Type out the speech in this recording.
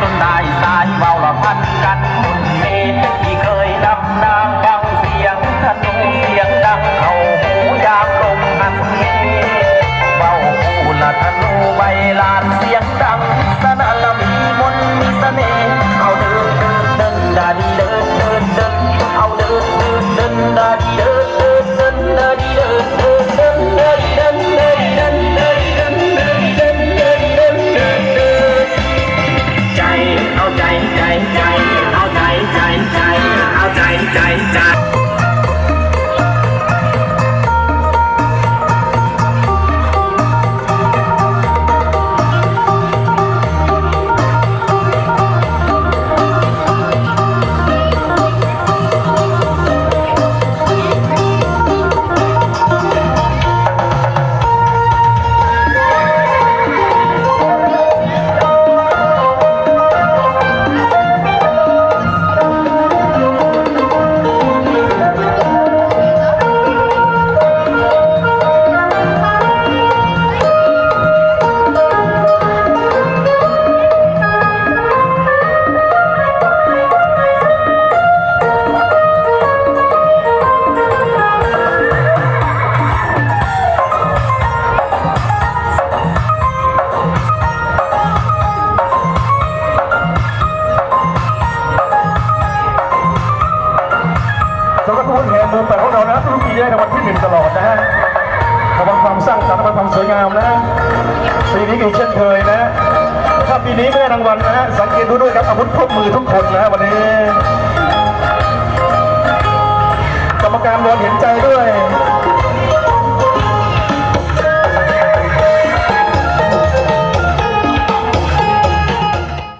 จนได้สายเบาละพันกันมุนเมที่เคยดำน้ำ ใจ ทุกคนแห่มือแต่ของเรานะทุกปีได้ในวันที่หนึ่งตลอดนะฮะระวังความสร้างสรรค์ระวังความสวยงามนะปีนี้ก็เช่นเคยนะ ถ้าปีนี้ไม่ได้รางวัลนะสังเกตดูด้วยครับอาวุธครบมือทุกคนนะวันนี้ กรรมการวอนเห็นใจด้วย